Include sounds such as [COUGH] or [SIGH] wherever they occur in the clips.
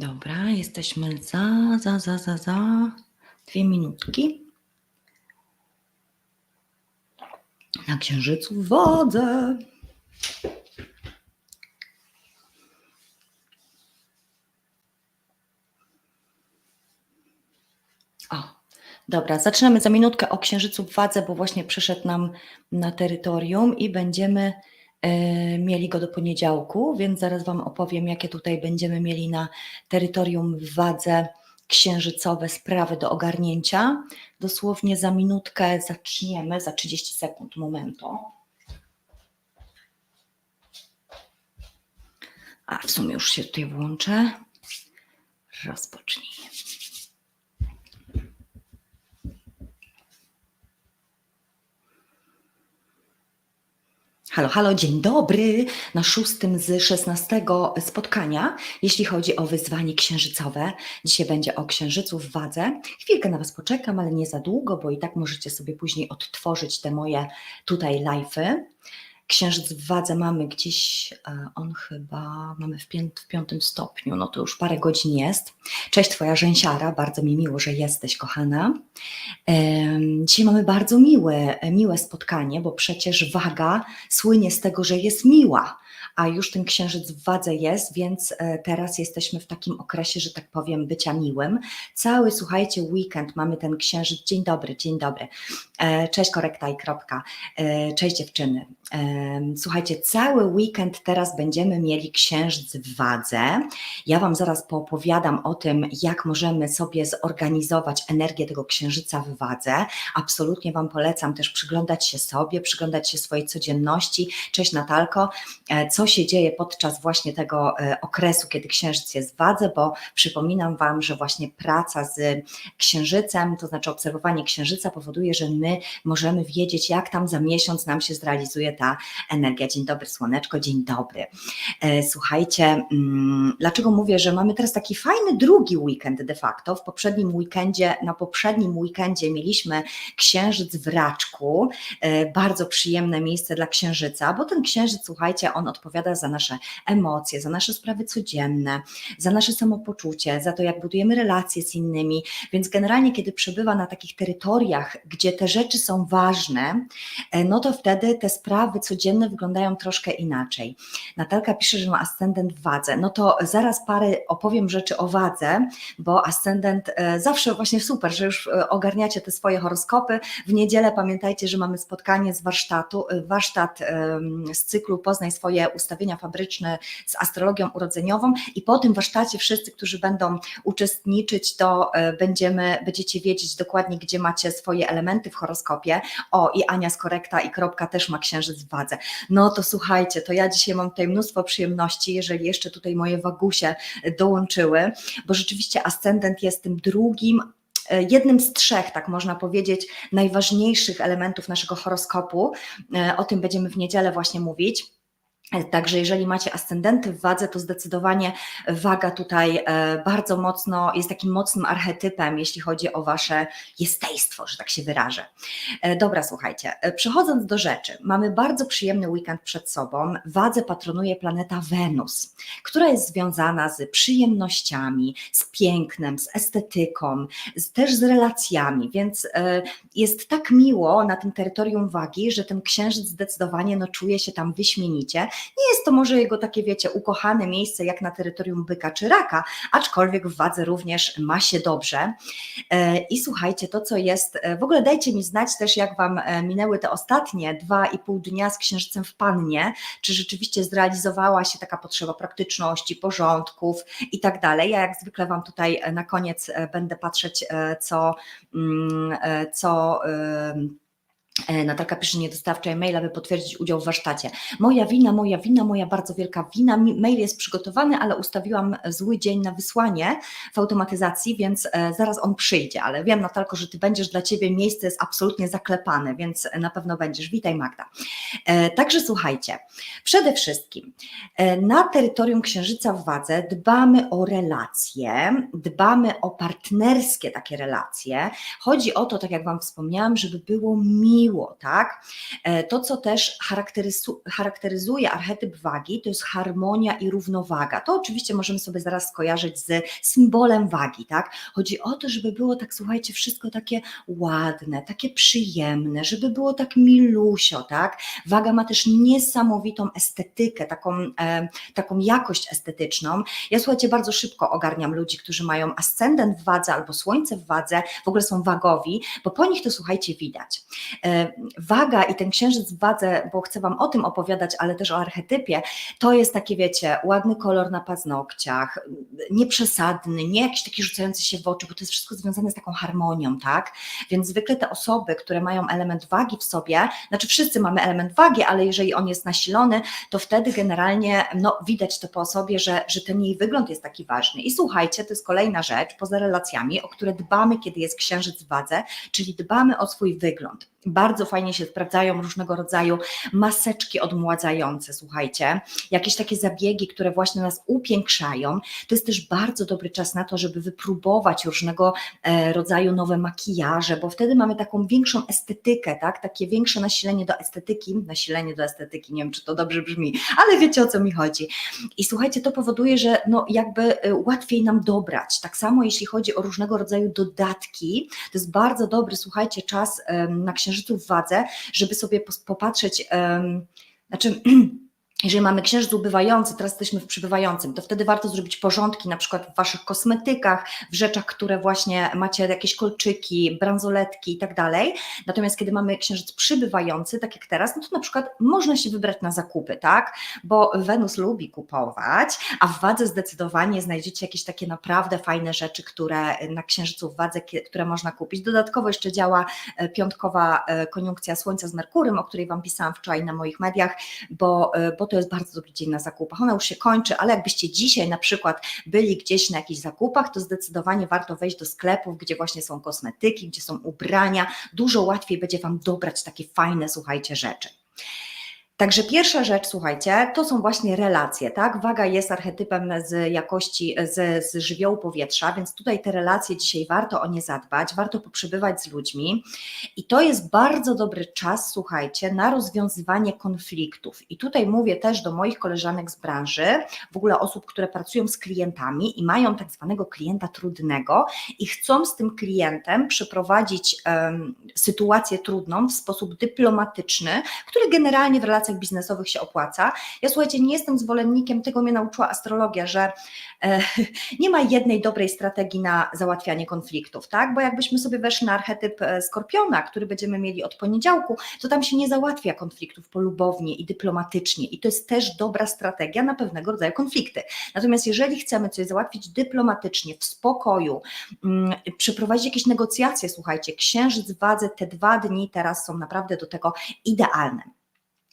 Dobra, jesteśmy za, za, za, za, za dwie minutki. Na księżycu w wodze. O, dobra, zaczynamy za minutkę o księżycu wadze, bo właśnie przyszedł nam na terytorium i będziemy mieli go do poniedziałku, więc zaraz Wam opowiem, jakie tutaj będziemy mieli na terytorium w wadze księżycowe sprawy do ogarnięcia. Dosłownie za minutkę zaczniemy, za 30 sekund momentu. A w sumie już się tutaj włączę. Rozpocznij. Halo, halo, dzień dobry na szóstym z 16 spotkania, jeśli chodzi o wyzwanie księżycowe. Dzisiaj będzie o księżycu w wadze. Chwilkę na Was poczekam, ale nie za długo, bo i tak możecie sobie później odtworzyć te moje tutaj live'y. Księżyc w wadze mamy gdzieś, e, on chyba mamy w, pię- w piątym stopniu, no to już parę godzin jest. Cześć Twoja rzęsiara, bardzo mi miło, że jesteś, kochana. Dzisiaj mamy bardzo miłe, miłe spotkanie, bo przecież waga słynie z tego, że jest miła, a już ten księżyc w wadze jest, więc e, teraz jesteśmy w takim okresie, że tak powiem, bycia miłym. Cały, słuchajcie, weekend mamy ten księżyc. Dzień dobry, dzień dobry. E, Cześć, korekta i kropka. E, Cześć dziewczyny. Słuchajcie, cały weekend teraz będziemy mieli księżyc w wadze. Ja Wam zaraz poopowiadam o tym, jak możemy sobie zorganizować energię tego księżyca w wadze. Absolutnie Wam polecam też przyglądać się sobie, przyglądać się swojej codzienności. Cześć Natalko, E, co się dzieje podczas właśnie tego e, okresu, kiedy księżyc jest w wadze, bo przypominam Wam, że właśnie praca z księżycem, to znaczy obserwowanie księżyca powoduje, że my możemy wiedzieć, jak tam za miesiąc nam się zrealizuje ta energia. Dzień dobry, słoneczko, dzień dobry. E, Słuchajcie, mm, dlaczego mówię, że mamy teraz taki fajny drugi weekend de facto. W poprzednim weekendzie, na poprzednim weekendzie mieliśmy księżyc w raczku, e, bardzo przyjemne miejsce dla księżyca, bo ten księżyc, słuchajcie, on odpowiada za nasze emocje, za nasze sprawy codzienne, za nasze samopoczucie, za to, jak budujemy relacje z innymi. Więc generalnie, kiedy przebywa na takich terytoriach, gdzie te rzeczy są ważne, e, no to wtedy te sprawy codzienne wyglądają troszkę inaczej. Natalka pisze, że ma ascendent w wadze. No to zaraz parę opowiem rzeczy o wadze, bo ascendent e, zawsze właśnie super, że już e, ogarniacie te swoje horoskopy. W niedzielę pamiętajcie, że mamy spotkanie z warsztatu, warsztat z cyklu Poznaj swoje ustawienia fabryczne z astrologią urodzeniową i po tym warsztacie wszyscy, którzy będą uczestniczyć, to e, będziemy, będziecie wiedzieć dokładnie, gdzie macie swoje elementy w horoskopie. O, i Ania z korekta i kropka też ma księżyc w wadze. No to słuchajcie, to ja dzisiaj mam tutaj mnóstwo przyjemności, jeżeli jeszcze tutaj moje wagusie dołączyły, bo rzeczywiście ascendent jest tym drugim e, jednym z trzech, tak można powiedzieć, najważniejszych elementów naszego horoskopu. E, O tym będziemy w niedzielę właśnie mówić. Także jeżeli macie ascendenty w wadze, to zdecydowanie waga tutaj e, bardzo mocno jest takim mocnym archetypem, jeśli chodzi o wasze jestestwo, że tak się wyrażę. E, Dobra, słuchajcie, e, przechodząc do rzeczy, mamy bardzo przyjemny weekend przed sobą. Wadze patronuje planeta Wenus, która jest związana z przyjemnościami, z pięknem, z estetyką, też z relacjami, więc jest tak miło na tym terytorium wagi, że ten księżyc zdecydowanie no, czuje się tam wyśmienicie. Nie jest to może jego takie, wiecie, ukochane miejsce jak na terytorium byka czy raka, aczkolwiek w wadze również ma się dobrze. E, I słuchajcie, to co jest, e, w ogóle dajcie mi znać też, jak Wam e, minęły te ostatnie dwa i pół dnia z księżycem w pannie, czy rzeczywiście zrealizowała się taka potrzeba praktyczności, porządków i tak dalej. Ja jak zwykle Wam tutaj na koniec będę patrzeć, co, mm, co. E, Natalka pisze, nie dostała maila, by potwierdzić udział w warsztacie. Moja wina, moja wina, moja bardzo wielka wina. Mail jest przygotowany, ale ustawiłam zły dzień na wysłanie w automatyzacji, więc e, zaraz on przyjdzie. Ale wiem, Natalko, że ty będziesz dla ciebie miejsce jest absolutnie zaklepane, więc na pewno będziesz. Witaj, Magda. E, Także słuchajcie, przede wszystkim na terytorium Księżyca w Wadze dbamy o relacje, dbamy o partnerskie takie relacje. Chodzi o to, tak jak Wam wspomniałam, żeby było miło miło, tak? E, to, co też charakteryzu, charakteryzuje archetyp wagi, to jest harmonia i równowaga. To oczywiście możemy sobie zaraz skojarzyć z symbolem wagi, tak? Chodzi o to, żeby było tak, słuchajcie, wszystko takie ładne, takie przyjemne, żeby było tak milusio, tak? Waga ma też niesamowitą estetykę, taką, e, taką jakość estetyczną. Ja słuchajcie, bardzo szybko ogarniam ludzi, którzy mają ascendent w wadze albo słońce w wadze, w ogóle są wagowi, bo po nich to słuchajcie widać. E, waga i ten księżyc w wadze, bo chcę Wam o tym opowiadać, ale też o archetypie, to jest takie, wiecie, ładny kolor na paznokciach, nieprzesadny, nie jakiś taki rzucający się w oczy, bo to jest wszystko związane z taką harmonią, tak? Więc zwykle te osoby, które mają element wagi w sobie, znaczy wszyscy mamy element wagi, ale jeżeli on jest nasilony, to wtedy generalnie no, widać to po osobie, że, że ten jej wygląd jest taki ważny. I słuchajcie, to jest kolejna rzecz poza relacjami, o które dbamy, kiedy jest księżyc w wadze, czyli dbamy o swój wygląd. Bardzo fajnie się sprawdzają różnego rodzaju maseczki odmładzające, słuchajcie, jakieś takie zabiegi, które właśnie nas upiększają. To jest też bardzo dobry czas na to, żeby wypróbować różnego e, rodzaju nowe makijaże, bo wtedy mamy taką większą estetykę, tak? Takie większe nasilenie do estetyki, nasilenie do estetyki, nie wiem czy to dobrze brzmi, ale wiecie o co mi chodzi. I słuchajcie, to powoduje, że no jakby e, łatwiej nam dobrać. Tak samo jeśli chodzi o różnego rodzaju dodatki, to jest bardzo dobry, słuchajcie, czas na księżycu księżycu w wadze, żeby sobie popatrzeć, znaczy [CLEARS THROAT] jeżeli mamy księżyc ubywający, teraz jesteśmy w przybywającym, to wtedy warto zrobić porządki na przykład w waszych kosmetykach, w rzeczach, które właśnie macie jakieś kolczyki, bransoletki i tak dalej. Natomiast kiedy mamy księżyc przybywający, tak jak teraz, no to na przykład można się wybrać na zakupy, tak? Bo Wenus lubi kupować, a w wadze zdecydowanie znajdziecie jakieś takie naprawdę fajne rzeczy, które na księżycu w wadze, które można kupić. Dodatkowo jeszcze działa e, piątkowa e, koniunkcja Słońca z Merkurym, o której Wam pisałam wczoraj na moich mediach, bo, e, bo to jest bardzo dobry dzień na zakupach. Ona już się kończy, ale jakbyście dzisiaj na przykład byli gdzieś na jakichś zakupach, to zdecydowanie warto wejść do sklepów, gdzie właśnie są kosmetyki, gdzie są ubrania. Dużo łatwiej będzie Wam dobrać takie fajne, słuchajcie, rzeczy. Także pierwsza rzecz, słuchajcie, to są właśnie relacje, tak? Waga jest archetypem z jakości, z, z żywiołu powietrza, więc tutaj te relacje dzisiaj warto o nie zadbać, warto poprzebywać z ludźmi i to jest bardzo dobry czas, słuchajcie, na rozwiązywanie konfliktów. I tutaj mówię też do moich koleżanek z branży, w ogóle osób, które pracują z klientami i mają tak zwanego klienta trudnego i chcą z tym klientem przeprowadzić um, sytuację trudną w sposób dyplomatyczny, który generalnie w relacjach relacjach biznesowych się opłaca. Ja słuchajcie, nie jestem zwolennikiem, tego mnie nauczyła astrologia, że e, [LAUGHS] nie ma jednej dobrej strategii na załatwianie konfliktów, tak? Bo jakbyśmy sobie weszli na archetyp e, skorpiona, który będziemy mieli od poniedziałku, to tam się nie załatwia konfliktów polubownie i dyplomatycznie i to jest też dobra strategia na pewnego rodzaju konflikty. Natomiast jeżeli chcemy coś załatwić dyplomatycznie, w spokoju, mm, przeprowadzić jakieś negocjacje, słuchajcie, księżyc wadze te dwa dni teraz są naprawdę do tego idealne.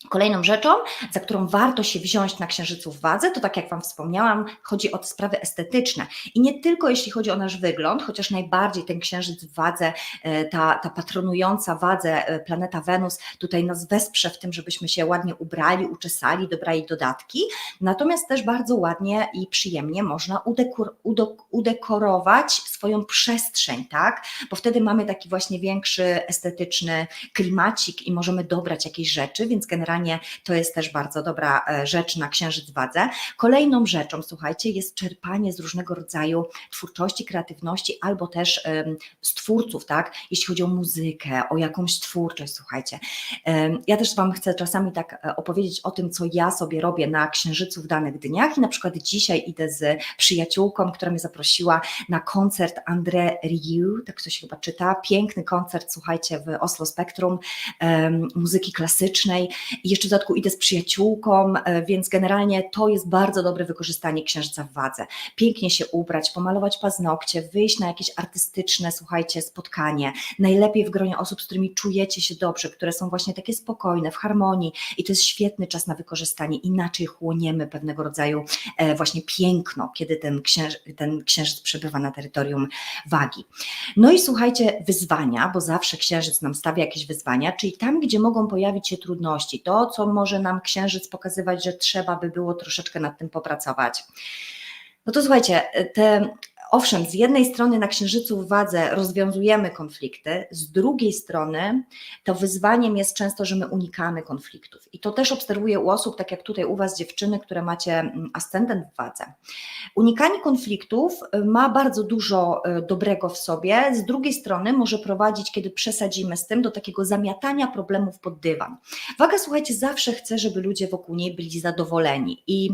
Kolejną rzeczą, za którą warto się wziąć na księżycu w wadze, to tak jak Wam wspomniałam, chodzi o sprawy estetyczne. I nie tylko jeśli chodzi o nasz wygląd, chociaż najbardziej ten księżyc w wadze, e, ta, ta patronująca wadze e, planeta Wenus tutaj nas wesprze w tym, żebyśmy się ładnie ubrali, uczesali, dobrali dodatki. Natomiast też bardzo ładnie i przyjemnie można udekor, udekorować swoją przestrzeń, tak? Bo wtedy mamy taki właśnie większy estetyczny klimacik i możemy dobrać jakieś rzeczy, więc generalnie to jest też bardzo dobra e, rzecz na księżyc wadze. Kolejną rzeczą, słuchajcie, jest czerpanie z różnego rodzaju twórczości, kreatywności albo też z twórców, tak? Jeśli chodzi o muzykę, o jakąś twórczość, słuchajcie. Ja też Wam chcę czasami tak e, opowiedzieć o tym, co ja sobie robię na księżycu w danych dniach i na przykład dzisiaj idę z przyjaciółką, która mnie zaprosiła na koncert André Rieu, tak to się chyba czyta, piękny koncert, słuchajcie, w Oslo Spectrum, muzyki klasycznej i jeszcze w dodatku idę z przyjaciółką, e, więc generalnie to jest bardzo dobre wykorzystanie księżyca w wadze. Pięknie się ubrać, pomalować paznokcie, wyjść na jakieś artystyczne, słuchajcie, spotkanie. Najlepiej w gronie osób, z którymi czujecie się dobrze, które są właśnie takie spokojne, w harmonii i to jest świetny czas na wykorzystanie. Inaczej chłoniemy pewnego rodzaju e, właśnie piękno, kiedy ten, księż, ten księżyc przebywa na terytorium wagi. No i słuchajcie, wyzwania, bo zawsze księżyc nam stawia jakieś wyzwania, czyli tam, gdzie mogą pojawić się trudności, to, co może nam księżyc pokazywać, że trzeba by było troszeczkę nad tym popracować. No to słuchajcie, te owszem, z jednej strony na Księżycu w Wadze rozwiązujemy konflikty, z drugiej strony to wyzwaniem jest często, że my unikamy konfliktów. I to też obserwuję u osób, tak jak tutaj u Was dziewczyny, które macie mm, ascendent w Wadze. Unikanie konfliktów y, ma bardzo dużo y, dobrego w sobie, z drugiej strony może prowadzić, kiedy przesadzimy z tym, do takiego zamiatania problemów pod dywan. Waga, słuchajcie, zawsze chce, żeby ludzie wokół niej byli zadowoleni i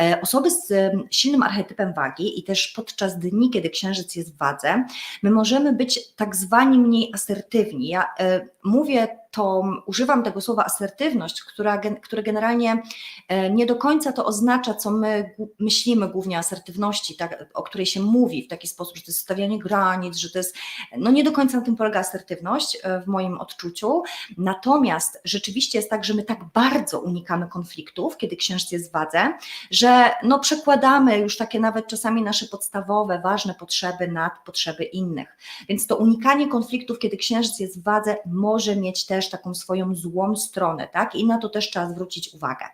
e, osoby z y, silnym archetypem wagi i też podczas dni, kiedy księżyc jest w wadze, my możemy być tak zwani mniej asertywni. Ja y, mówię to używam tego słowa asertywność, która, które generalnie e, nie do końca to oznacza, co my myślimy głównie o asertywności, tak, o której się mówi w taki sposób, że to jest stawianie granic, że to jest, no nie do końca na tym polega asertywność e, w moim odczuciu. Natomiast rzeczywiście jest tak, że my tak bardzo unikamy konfliktów, kiedy księżyc jest w wadze, że no przekładamy już takie nawet czasami nasze podstawowe, ważne potrzeby nad potrzeby innych. Więc to unikanie konfliktów, kiedy księżyc jest w wadze, może mieć też też taką swoją złą stronę, tak? I na to też trzeba zwrócić uwagę.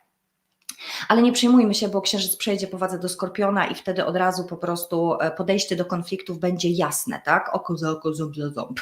Ale nie przejmujmy się, bo księżyc przejdzie po wadze do skorpiona i wtedy od razu po prostu e, podejście do konfliktów będzie jasne, tak? Oko za oko, ząb za ząb.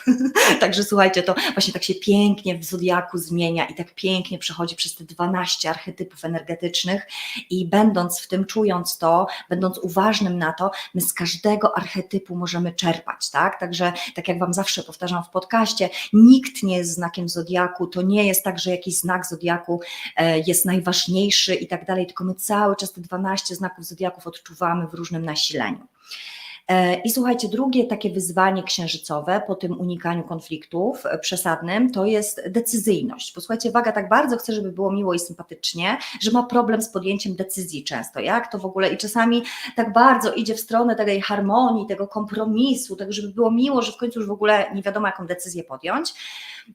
Także słuchajcie, to właśnie tak się pięknie w zodiaku zmienia i tak pięknie przechodzi przez te 12 archetypów energetycznych i będąc w tym, czując to, będąc uważnym na to, my z każdego archetypu możemy czerpać, tak? Także tak jak Wam zawsze powtarzam w podcaście, nikt nie jest znakiem zodiaku, to nie jest tak, że jakiś znak zodiaku e, jest najważniejszy i tak dalej, tylko my cały czas te 12 znaków zodiaków odczuwamy w różnym nasileniu. E, I słuchajcie, drugie takie wyzwanie księżycowe po tym unikaniu konfliktów e, przesadnym to jest decyzyjność. Posłuchajcie, waga tak bardzo chce, żeby było miło i sympatycznie, że ma problem z podjęciem decyzji często. Jak to w ogóle i czasami tak bardzo idzie w stronę tej harmonii, tego kompromisu, tak żeby było miło, że w końcu już w ogóle nie wiadomo, jaką decyzję podjąć.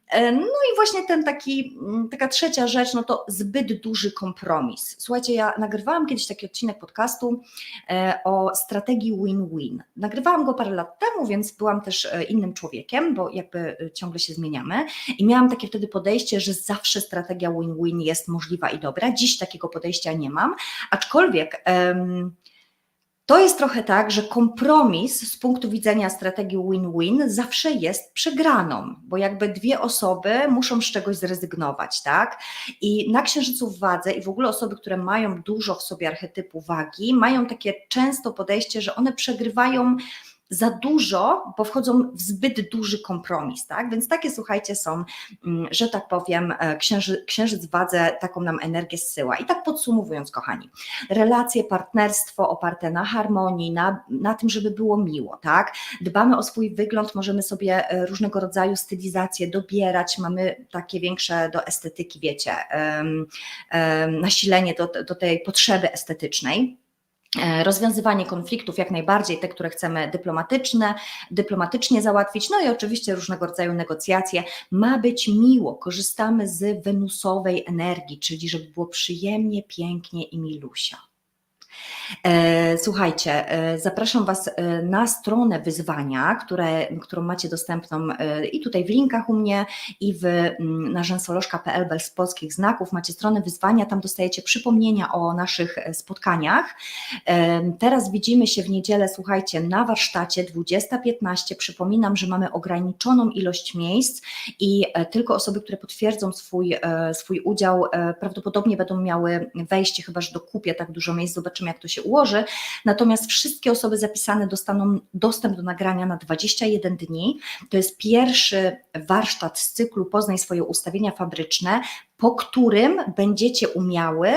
E, no i właśnie ten taki, mm, taka trzecia rzecz, no to zbyt duży kompromis. Słuchajcie, ja nagrywałam kiedyś taki odcinek podcastu e, o strategii win-win. Nagrywałam go parę lat temu, więc byłam też e, innym człowiekiem, bo jakby ciągle się zmieniamy i miałam takie wtedy podejście, że zawsze strategia win-win jest możliwa i dobra. Dziś takiego podejścia nie mam, aczkolwiek um, to jest trochę tak, że kompromis z punktu widzenia strategii win-win zawsze jest przegraną, bo jakby dwie osoby muszą z czegoś zrezygnować, tak? I na księżycu w wadze i w ogóle osoby, które mają dużo w sobie archetypu wagi, mają takie często podejście, że one przegrywają za dużo, bo wchodzą w zbyt duży kompromis, tak? Więc takie, słuchajcie, są, mm, że tak powiem, e, księży, księżyc wadze taką nam energię zsyła. I tak podsumowując, kochani, relacje, partnerstwo oparte na harmonii, na, na tym, żeby było miło, tak? Dbamy o swój wygląd, możemy sobie e, różnego rodzaju stylizacje dobierać, mamy takie większe do estetyki, wiecie, um, um, nasilenie do, do tej potrzeby estetycznej. E, rozwiązywanie konfliktów, jak najbardziej te, które chcemy dyplomatyczne, dyplomatycznie załatwić, no i oczywiście różnego rodzaju negocjacje. Ma być miło, korzystamy z wenusowej energii, czyli żeby było przyjemnie, pięknie i milusia. E, słuchajcie, e, zapraszam Was e, na stronę wyzwania, które, którą macie dostępną i tutaj w linkach u mnie i w, mm, na bez polskich znaków macie stronę wyzwania, tam dostajecie przypomnienia o naszych spotkaniach. Teraz widzimy się w niedzielę, słuchajcie, na warsztacie 20.15. Przypominam, że mamy ograniczoną ilość miejsc i tylko osoby, które potwierdzą swój, swój udział, prawdopodobnie będą miały wejście, chyba że dokupię tak dużo miejsc, zobaczymy jak to się ułoży. Natomiast wszystkie osoby zapisane dostaną dostęp do nagrania na 21 dni. To jest pierwszy warsztat z cyklu Poznaj swoje ustawienia fabryczne, po którym będziecie umiały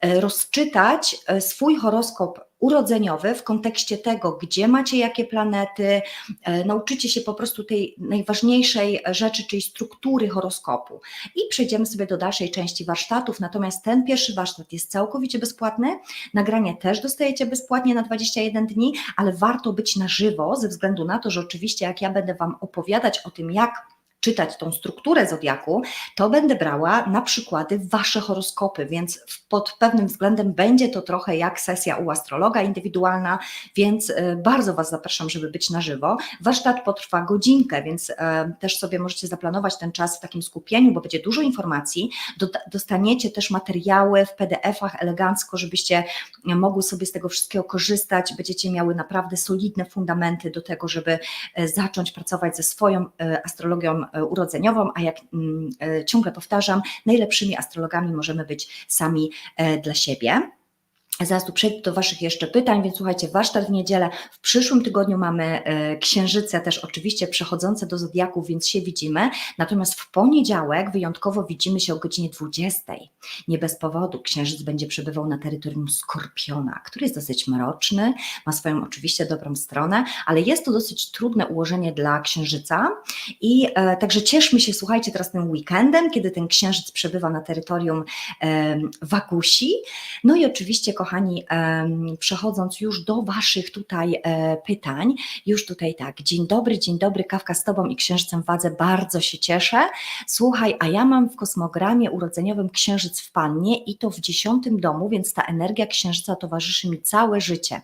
e, rozczytać e, swój horoskop urodzeniowy w kontekście tego, gdzie macie jakie planety, e, nauczycie się po prostu tej najważniejszej rzeczy, czyli struktury horoskopu. I przejdziemy sobie do dalszej części warsztatów. Natomiast ten pierwszy warsztat jest całkowicie bezpłatny. Nagranie też dostajecie bezpłatnie na 21 dni, ale warto być na żywo ze względu na to, że oczywiście jak ja będę Wam opowiadać o tym, jak czytać tą strukturę zodiaku, to będę brała na przykłady wasze horoskopy, więc pod pewnym względem będzie to trochę jak sesja u astrologa indywidualna, więc e, bardzo Was zapraszam, żeby być na żywo. Warsztat potrwa godzinkę, więc e, też sobie możecie zaplanować ten czas w takim skupieniu, bo będzie dużo informacji. Dostaniecie też materiały w PDF-ach elegancko, żebyście mogły sobie z tego wszystkiego korzystać. Będziecie miały naprawdę solidne fundamenty do tego, żeby e, zacząć pracować ze swoją astrologią urodzeniową, a jak mm, ciągle powtarzam, najlepszymi astrologami możemy być sami dla siebie. Zaraz tu przejdę do Waszych jeszcze pytań, więc słuchajcie, warsztat w niedzielę. W przyszłym tygodniu mamy e, księżyce też oczywiście przechodzące do zodiaków, więc się widzimy. Natomiast w poniedziałek wyjątkowo widzimy się o godzinie 20. Nie bez powodu księżyc będzie przebywał na terytorium Skorpiona, który jest dosyć mroczny, ma swoją oczywiście dobrą stronę, ale jest to dosyć trudne ułożenie dla księżyca. I e, także cieszmy się, słuchajcie, teraz tym weekendem, kiedy ten księżyc przebywa na terytorium e, Wakusi. No i oczywiście, przechodząc już do Waszych tutaj e, pytań, już tutaj tak, dzień dobry, dzień dobry, kawka z Tobą i księżycem wadze, bardzo się cieszę. Słuchaj, a ja mam w kosmogramie urodzeniowym księżyc w Pannie i to w dziesiątym domu, więc ta energia księżyca towarzyszy mi całe życie.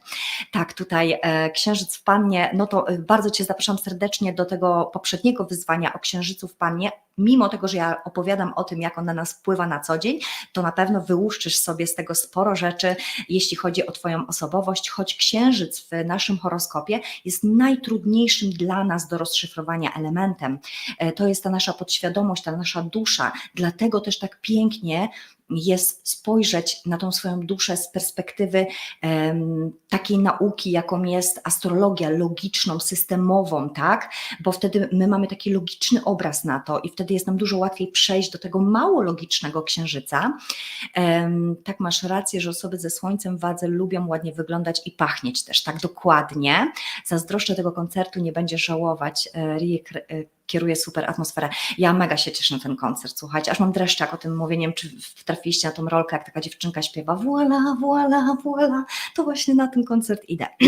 Tak, tutaj e, księżyc w Pannie, no to e, bardzo Cię zapraszam serdecznie do tego poprzedniego wyzwania o księżycu w Pannie, mimo tego, że ja opowiadam o tym, jak on na nas wpływa na co dzień, to na pewno wyłuszczysz sobie z tego sporo rzeczy, jeśli chodzi o Twoją osobowość, choć księżyc w naszym horoskopie jest najtrudniejszym dla nas do rozszyfrowania elementem. E, to jest ta nasza podświadomość, ta nasza dusza, dlatego też tak pięknie jest spojrzeć na tą swoją duszę z perspektywy um, takiej nauki, jaką jest astrologia, logiczną, systemową, tak? Bo wtedy my mamy taki logiczny obraz na to i wtedy jest nam dużo łatwiej przejść do tego mało logicznego księżyca. Um, tak masz rację, że osoby ze słońcem wadze lubią ładnie wyglądać i pachnieć też, tak dokładnie. Zazdroszczę tego koncertu, nie będziesz żałować. E, Riek kieruje super atmosferę. Ja mega się cieszę na ten koncert, słuchajcie, aż mam dreszczak o tym mówię, nie wiem, czy trafiliście na tą rolkę, jak taka dziewczynka śpiewa voila, voila, voila, to właśnie na ten koncert idę. [CLEARS THROAT]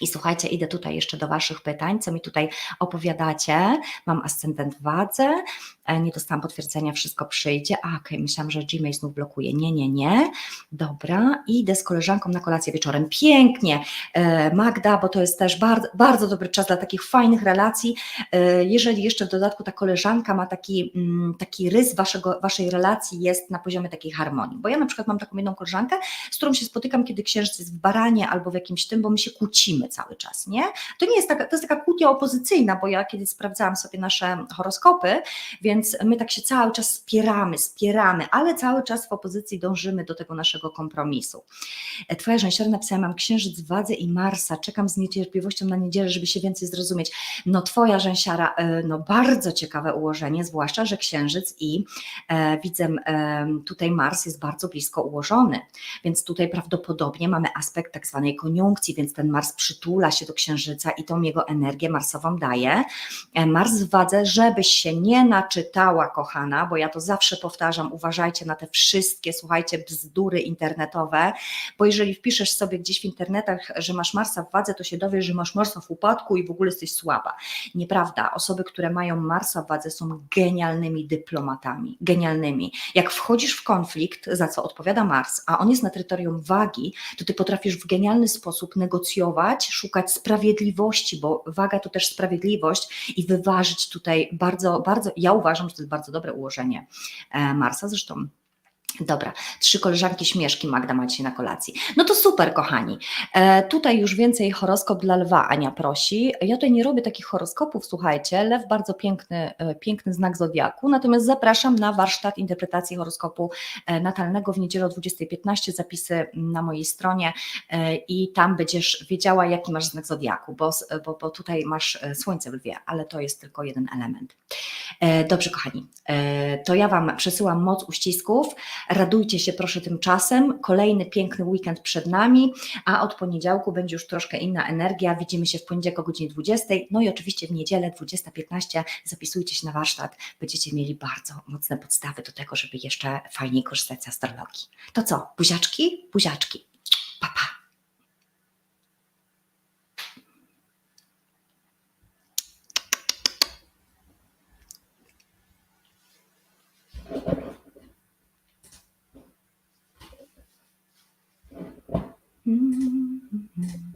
I słuchajcie, idę tutaj jeszcze do Waszych pytań, co mi tutaj opowiadacie. Mam ascendent wadze, nie dostałam potwierdzenia, wszystko przyjdzie. A, okej, okay, myślałam, że Gmail znów blokuje. Nie, nie, nie. Dobra, idę z koleżanką na kolację wieczorem. Pięknie, e, Magda, bo to jest też bardzo, bardzo dobry czas dla takich fajnych relacji. E, jeżeli jeszcze w dodatku ta koleżanka ma taki, mm, taki rys waszego, Waszej relacji jest na poziomie takiej harmonii. Bo ja na przykład mam taką jedną koleżankę, z którą się spotykam, kiedy księżyc jest w baranie albo w jakimś tym, bo my się kłócimy cały czas, nie? To nie jest taka, to jest taka kłótnia opozycyjna, bo ja kiedyś sprawdzałam sobie nasze horoskopy, więc my tak się cały czas spieramy, spieramy, ale cały czas w opozycji dążymy do tego naszego kompromisu. E, twoja rzęsiora napisała, mam księżyc w Wadze i Marsa, czekam z niecierpliwością na niedzielę, żeby się więcej zrozumieć. No twoja rzęsiara, e, no bardzo ciekawe ułożenie, zwłaszcza, że księżyc i e, widzę e, tutaj Mars jest bardzo blisko ułożony, więc tutaj prawdopodobnie mamy aspekt tak zwanej koniunkcji, więc ten Mars przy przytula się do księżyca i tą jego energię marsową daje. E, Mars w wadze, żebyś się nie naczytała, kochana, bo ja to zawsze powtarzam, uważajcie na te wszystkie, słuchajcie, bzdury internetowe, bo jeżeli wpiszesz sobie gdzieś w internetach, że masz Marsa w wadze, to się dowiesz, że masz Marsa w upadku i w ogóle jesteś słaba. Nieprawda. Osoby, które mają Marsa w wadze są genialnymi dyplomatami. Genialnymi. Jak wchodzisz w konflikt, za co odpowiada Mars, a on jest na terytorium wagi, to ty potrafisz w genialny sposób negocjować, szukać sprawiedliwości, bo waga to też sprawiedliwość i wyważyć tutaj bardzo, bardzo, ja uważam, że to jest bardzo dobre ułożenie e, Marsa, zresztą Dobra, trzy koleżanki śmieszki Magda macie na kolacji. No to super, kochani. E, tutaj już więcej horoskop dla lwa Ania prosi. Ja tutaj nie robię takich horoskopów, słuchajcie. Lew bardzo piękny, e, piękny znak zodiaku, natomiast zapraszam na warsztat interpretacji horoskopu e, natalnego w niedzielę o 20.15. Zapisy na mojej stronie e, i tam będziesz wiedziała, jaki masz znak zodiaku, bo, bo, bo tutaj masz e, słońce w lwie, ale to jest tylko jeden element. E, dobrze, kochani, to ja Wam przesyłam moc uścisków. Radujcie się proszę tymczasem. Kolejny piękny weekend przed nami, a od poniedziałku będzie już troszkę inna energia. Widzimy się w poniedziałek o godzinie 20. No i oczywiście w niedzielę 20.15 zapisujcie się na warsztat. Będziecie mieli bardzo mocne podstawy do tego, żeby jeszcze fajniej korzystać z astrologii. To co? Buziaczki? Buziaczki. Pa, pa. Mm-hmm.